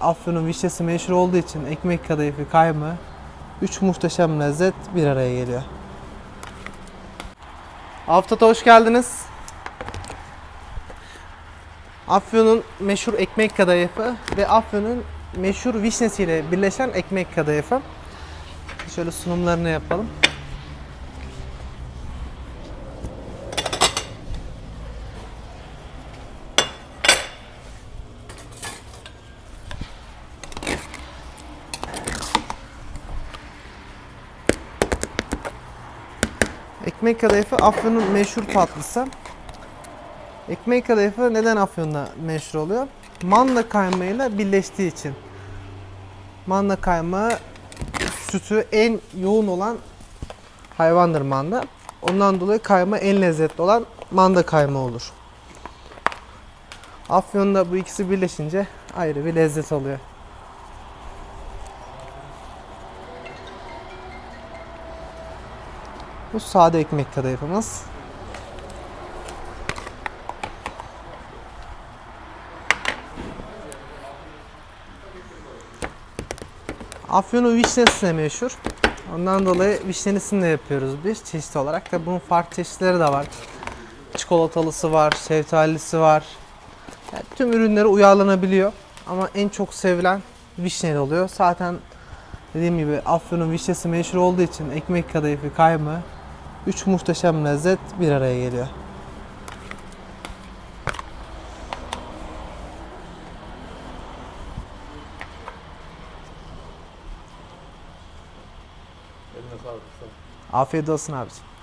Afyon'un vişnesi meşhur olduğu için ekmek kadayıfı kaymağı üç muhteşem lezzet bir araya geliyor. Aftat'a hoş geldiniz. Afyon'un meşhur ekmek kadayıfı ve Afyon'un meşhur vişnesiyle birleşen ekmek kadayıfı. Şöyle sunumlarını yapalım. Ekmek kadayıfı Afyon'un meşhur tatlısı. Ekmek kadayıfı neden Afyon'da meşhur oluyor? Manda kaymağıyla birleştiği için. Manda kaymağı sütü en yoğun olan hayvandır manda. Ondan dolayı kaymağı en lezzetli olan manda kaymağı olur. Afyon'da bu ikisi birleşince ayrı bir lezzet alıyor. Bu sade ekmek kadayıfımız. Afyon'un vişnesi de meşhur. Ondan dolayı vişnelisini de yapıyoruz biz çeşit olarak. Tabi bunun farklı çeşitleri de var. Çikolatalısı var, şeftalisi var. Yani tüm ürünlere uyarlanabiliyor. Ama en çok sevilen vişneli oluyor. Zaten dediğim gibi Afyon'un vişnesi meşhur olduğu için ekmek kadayıfı kaymağı üç muhteşem lezzet bir araya geliyor. Afiyet olsun abiciğim.